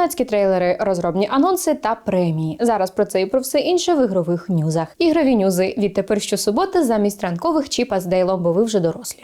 фанатські трейлери, розробні анонси та премії. Зараз про це і про все інше в ігрових нюзах. Ігрові нюзи відтепер щосуботи замість ранкових чіпа з Дейлом, бо ви вже дорослі.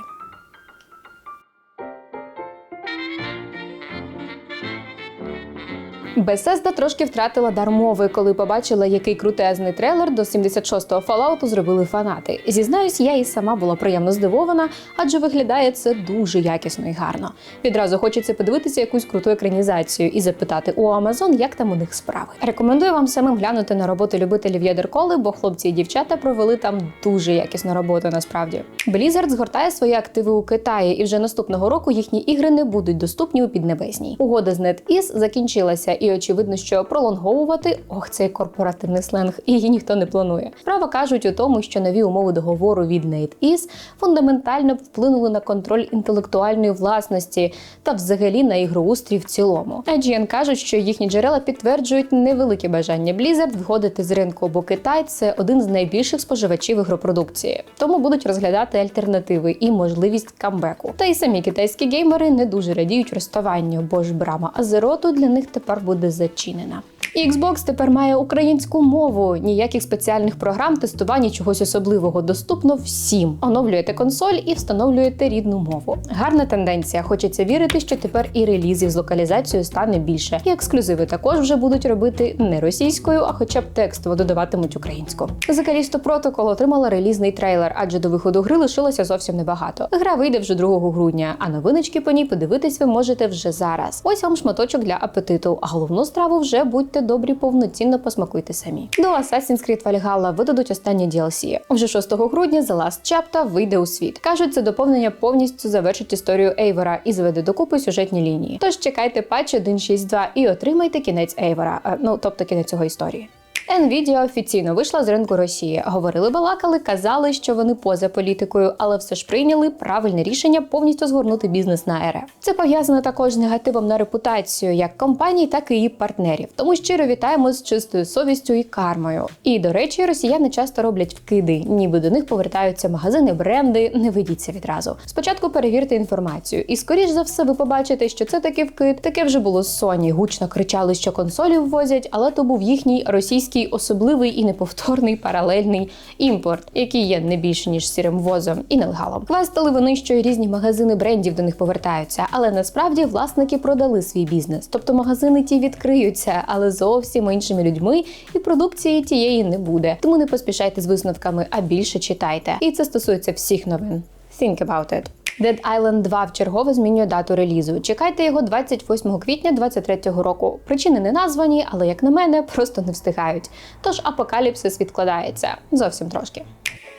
Bethesda трошки втратила дар мови, коли побачила, який крутезний трейлер до 76-го Fallout зробили фанати. Зізнаюсь, я і сама була приємно здивована, адже виглядає це дуже якісно і гарно. Відразу хочеться подивитися якусь круту екранізацію і запитати у Amazon, як там у них справи. Рекомендую вам самим глянути на роботи любителів ядерколи, бо хлопці і дівчата провели там дуже якісну роботу. Насправді Blizzard згортає свої активи у Китаї, і вже наступного року їхні ігри не будуть доступні у Піднебесній. Угода з NetEase закінчилася, і очевидно, що пролонговувати ох, цей корпоративний сленг її ніхто не планує. Справа кажуть у тому, що нові умови договору від NetEase фундаментально вплинули на контроль інтелектуальної власності та взагалі на ігроустрій в цілому. IGN кажуть, що їхні джерела підтверджують невелике бажання Blizzard виходити з ринку, бо Китай це один з найбільших споживачів ігропродукції, тому будуть розглядати альтернативи і можливість камбеку. Та й самі китайські геймери не дуже радіють розставанню, бо ж брама Азероту для них тепер буде зачинена. І Xbox тепер має українську мову, ніяких спеціальних програм, тестування чогось особливого. Доступно всім. Оновлюєте консоль і встановлюєте рідну мову. Гарна тенденція. Хочеться вірити, що тепер і релізів з локалізацією стане більше. І ексклюзиви також вже будуть робити не російською, а хоча б текстово додаватимуть українську. The Callisto отримала релізний трейлер, адже до виходу гри лишилося зовсім небагато. Гра вийде вже 2 грудня, а новиночки по ній подивитись ви можете вже зараз. Ось вам шматочок для апетиту. А головну страву вже будьте добрі, повноцінно посмакуйте самі. До Assassin's Creed Valhalla видадуть останнє DLC. Вже 6 грудня The Last Chapter вийде у світ. Кажуть, це доповнення повністю завершить історію Ейвора і зведе докупи сюжетні лінії. Тож чекайте патч 1.6.2 і отримайте кінець Ейвора, е, ну тобто кінець цього історії. Nvidia офіційно вийшла з ринку Росії. Говорили, балакали, казали, що вони поза політикою, але все ж прийняли правильне рішення повністю згорнути бізнес на РФ. Це пов'язано також з негативом на репутацію як компаній, так і її партнерів. Тому щиро вітаємо з чистою совістю і кармою. І до речі, росіяни часто роблять вкиди, ніби до них повертаються магазини, бренди. Не ведіться відразу. Спочатку перевірте інформацію, і скоріш за все ви побачите, що це таки вкид. Таке вже було з Sony. Гучно кричали, що консолі ввозять, але то був їхній російський особливий і неповторний паралельний імпорт, який є не більше ніж сірим возом і нелегалом. Квестили вони, що й різні магазини брендів до них повертаються, але насправді власники продали свій бізнес. Тобто магазини ті відкриються, але зовсім іншими людьми, і продукції тієї не буде. Тому не поспішайте з висновками, а більше читайте. І це стосується всіх новин. Think about it. Dead Island 2 вчергове змінює дату релізу. Чекайте його 28 квітня 2023 року. Причини не названі, але як на мене, просто не встигають. Тож апокаліпсис відкладається зовсім трошки.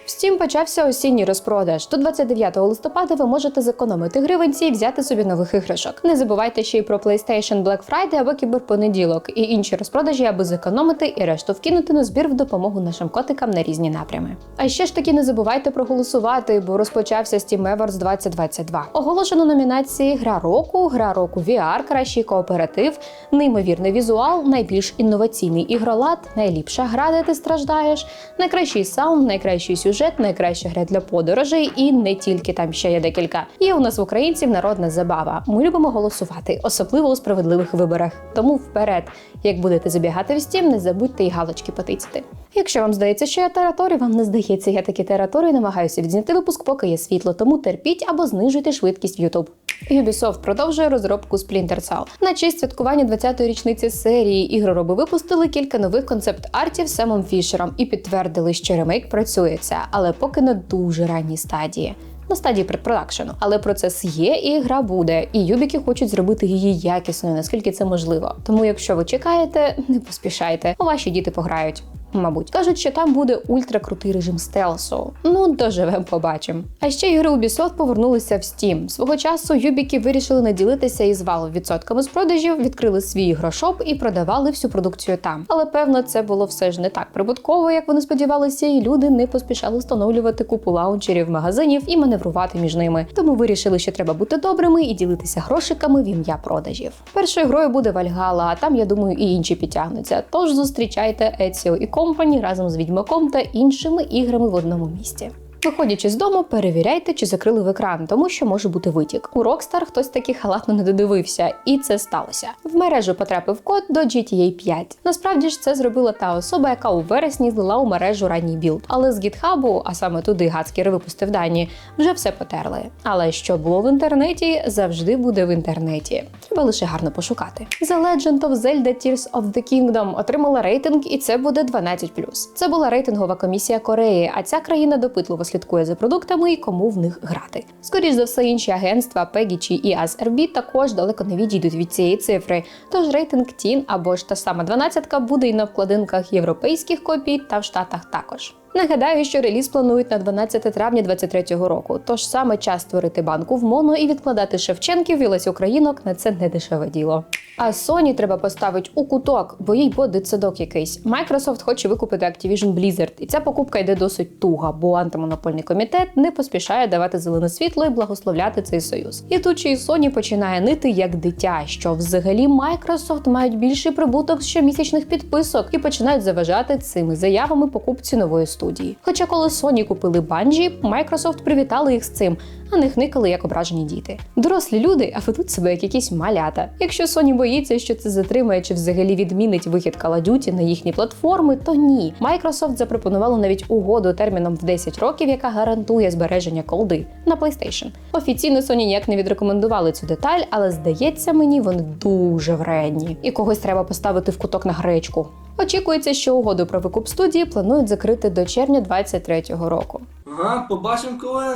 Втім, почався осінній розпродаж. До 29 листопада ви можете зекономити гривенці і взяти собі нових іграшок. Не забувайте ще й про PlayStation Black Friday або кіберпонеділок і інші розпродажі, аби зекономити і решту вкинути на збір в допомогу нашим котикам на різні напрями. А ще ж таки не забувайте проголосувати, бо розпочався Steam Awards 2022. Оголошено номінації Гра року, гра року VR, кращий кооператив, неймовірний візуал, найбільш інноваційний ігролад, найліпша гра, де ти страждаєш, найкращий саунд, найкращий сюжет сюжет, найкраща гра для подорожей, і не тільки там ще є декілька. Є у нас в українців народна забава. Ми любимо голосувати, особливо у справедливих виборах. Тому вперед, як будете забігати в стім, не забудьте і галочки потицяти. Якщо вам здається, що я тераторію, вам не здається, я такі тераторії намагаюся відзняти випуск, поки є світло, тому терпіть або знижуйте швидкість в YouTube. Ubisoft продовжує розробку Splinter Cell. На честь святкування 20-ї річниці серії ігророби випустили кілька нових концепт-артів з Семом Фішером і підтвердили, що ремейк працюється, але поки на дуже ранній стадії. На стадії предпродакшену, але процес є, і гра буде. І юбіки хочуть зробити її якісною, наскільки це можливо. Тому, якщо ви чекаєте, не поспішайте, ваші діти пограють. Мабуть, кажуть, що там буде ультракрутий режим стелсу. Ну, доживем, побачимо. А ще ігри Ubisoft повернулися в Steam. Свого часу юбіки вирішили наділитися із Valve відсотками з продажів, відкрили свій ігрошоп і продавали всю продукцію там. Але певно, це було все ж не так прибутково, як вони сподівалися, і люди не поспішали встановлювати купу лаунчерів магазинів і маневрувати між ними. Тому вирішили, що треба бути добрими і ділитися грошиками в ім'я продажів. Першою грою буде Вальгала, а там, я думаю, і інші підтягнуться. Тож зустрічайте Ezio і Company разом з відьмаком та іншими іграми в одному місті. Виходячи з дому, перевіряйте, чи закрили в екран, тому що може бути витік. У Rockstar хтось таки халатно не додивився, і це сталося. В мережу потрапив код до GTA 5. Насправді ж це зробила та особа, яка у вересні злила у мережу ранній білд. Але з GitHub, а саме туди Гацкер випустив дані, вже все потерли. Але що було в інтернеті, завжди буде в інтернеті. Треба лише гарно пошукати. The Legend of Zelda Tears of the Kingdom отримала рейтинг, і це буде 12+. Це була рейтингова комісія Кореї, а ця країна допитливо слідкує за продуктами і кому в них грати. Скоріш за все, інші агентства PEGI чи EASRB також далеко не відійдуть від цієї цифри. Тож рейтинг Тін або ж та сама 12 буде і на вкладинках європейських копій та в Штатах також. Нагадаю, що реліз планують на 12 травня 2023 року. Тож саме час створити банку в моно і відкладати Шевченків і Лесь Українок на це не дешеве діло. А Sony треба поставити у куток, бо їй бо дитсадок якийсь. Microsoft хоче викупити Activision Blizzard, і ця покупка йде досить туга, бо антимонопольний комітет не поспішає давати зелене світло і благословляти цей союз. І тут ще й Sony починає нити як дитя, що взагалі Microsoft мають більший прибуток з щомісячних підписок і починають заважати цими заявами покупці нової студії. Хоча коли Sony купили Bungie, Microsoft привітали їх з цим, а не хникали як ображені діти. Дорослі люди, а ведуть себе як якісь малята. Якщо Sony боїться, що це затримає чи взагалі відмінить вихід Call of Duty на їхні платформи, то ні. Microsoft запропонувало навіть угоду терміном в 10 років, яка гарантує збереження колди на PlayStation. Офіційно Sony ніяк не відрекомендували цю деталь, але здається мені, вони дуже вредні. І когось треба поставити в куток на гречку. Очікується, що угоду про викуп студії планують закрити до червня 2023 року. Ага, побачимо коли.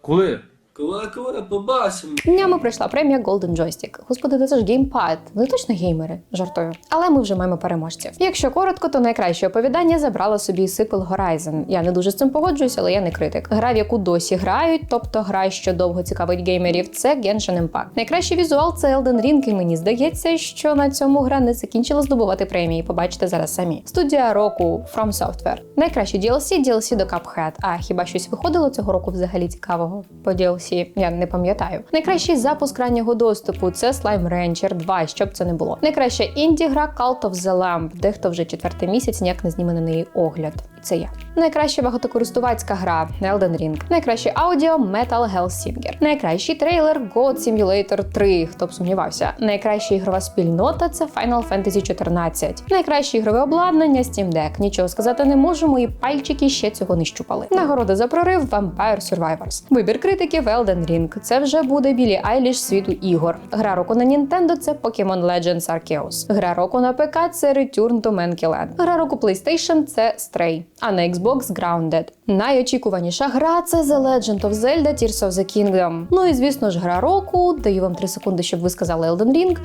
Коли? Коли, побачимо. Днями прийшла премія Golden Joystick. Господи, це ж геймпад. Вони точно геймери, жартую. Але ми вже маємо переможців. Якщо коротко, то найкраще оповідання забрала собі Sipel Horizon. Я не дуже з цим погоджуюсь, але я не критик. Гра, в яку досі грають, тобто гра, що довго цікавить геймерів, це Genshin Impact. Найкращий візуал це Elden Ring, і мені здається, що на цьому гра не закінчила здобувати премії. Побачите зараз самі. Студія року From Software. Найкраще DLC – DLC до Cuphead. А хіба щось виходило цього року взагалі цікавого по DLC? Я не пам'ятаю. Найкращий запуск раннього доступу це Slime Rancher 2, щоб це не було. Найкраща інді-гра Cult of the Lamp, дехто вже четвертий місяць ніяк не зніме на неї огляд. Це я. Найкраща багатокористувацька гра Elden Ring. Найкраще аудіо Metal Hellsinger. Найкращий трейлер God Simulator 3, хто б сумнівався. Найкраща ігрова спільнота це Final Fantasy 14. Найкраще ігрове обладнання Steam Deck. Нічого сказати не можу, мої пальчики ще цього не щупали. Нагорода за прорив Vampire Survivors. Вибір критиків Elden Ring. Це вже буде білі Айліш світу ігор. Гра року на Nintendo це Pokemon Legends Arceus. Гра року на ПК це Return to Monkey Land. Гра року PlayStation це Stray. А на Xbox Grounded. Найочікуваніша гра це The Legend of Zelda Tears of the Kingdom. Ну і звісно ж, гра року. Даю вам 3 секунди, щоб ви сказали Elden Ring.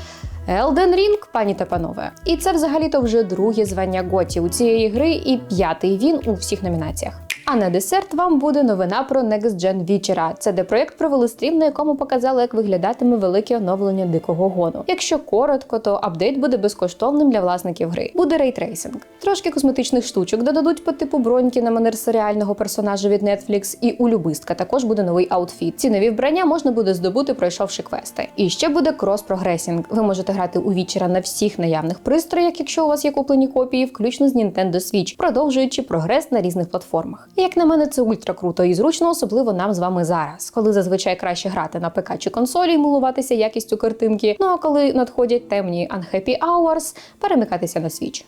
Elden Ring, пані та панове. І це взагалі-то вже друге звання Готі у цієї гри і п'ятий він у всіх номінаціях. А на десерт вам буде новина про Next Gen Вічера. Це де проєкт провели стрім, на якому показали, як виглядатиме велике оновлення дикого гону. Якщо коротко, то апдейт буде безкоштовним для власників гри. Буде рейтрейсинг. Трошки косметичних штучок додадуть по типу броньки на манер серіального персонажа від Netflix, і у любистка також буде новий аутфіт. Ці нові вбрання можна буде здобути, пройшовши квести. І ще буде крос-прогресінг. Ви можете грати у вічера на всіх наявних пристроях, якщо у вас є куплені копії, включно з Nintendo Switch, продовжуючи прогрес на різних платформах. Як на мене, це ультра круто і зручно, особливо нам з вами зараз, коли зазвичай краще грати на ПК чи консолі і милуватися якістю картинки. Ну а коли надходять темні unhappy hours, перемикатися на Switch.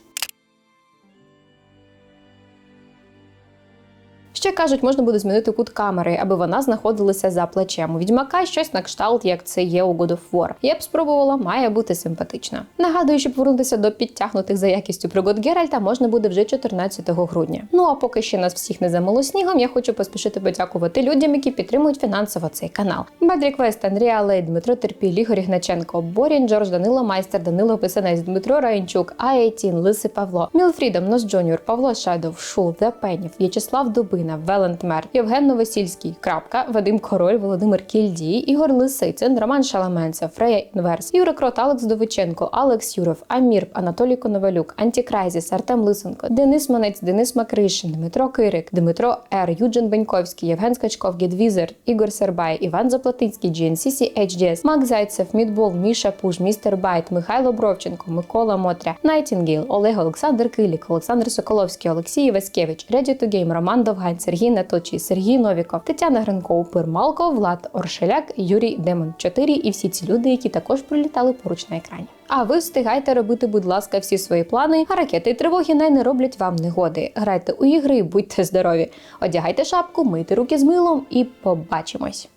Ще кажуть, можна буде змінити кут камери, аби вона знаходилася за плечем. У відьмака щось на кшталт, як це є у God of War. Я б спробувала, має бути симпатична. Нагадую, що повернутися до підтягнутих за якістю пригод Геральта можна буде вже 14 грудня. Ну а поки ще нас всіх не замило снігом, я хочу поспішити подякувати людям, які підтримують фінансово цей канал. Бадрі Квест, Андрія Лей, Дмитро Терпіль, Ігор Ігначенко, Борін, Джордж Данило Майстер, Данило Писанець, Дмитро Раїнчук, Аєтін, Лиси Павло, Мілфрідом, Нос Джоніор, Павло Шадов, Шул, Пенів, В'ячеслав Дубина, Велент Мер, Євген Новосільський, Крапка, Вадим Король, Володимир Кільдій, Ігор Лисицин, Роман Шаламенцев, Фрея Інверс, Юрик Крот, Алекс Довиченко, Алекс Юров, Амір, Анатолій Коновалюк, Антікрайзіс, Артем Лисенко, Денис Манець, Денис Макришин, Дмитро Кирик, Дмитро Р, Юджин Беньковський, Євген Скачков, Гедвізер, Ігор Сербай, Іван Заплатицький, GNCC HDS, Мак Зайцев, Мідбол, Міша Пуш, Містер Байт, Михайло Бровченко, Микола Мотря, Найтінгіл, Олег Олександр Килік, Олександр Соколовський, Олексій Васькевич, Ready to Game, Роман Довгань, Сергій Неточий, Сергій Новіков, Тетяна Гринков, Пирмалко, Влад Оршеляк, Юрій Демон 4 і всі ці люди, які також прилітали поруч на екрані. А ви встигайте робити, будь ласка, всі свої плани, а ракети і тривоги най не роблять вам негоди. Грайте у ігри і будьте здорові. Одягайте шапку, мийте руки з милом і побачимось.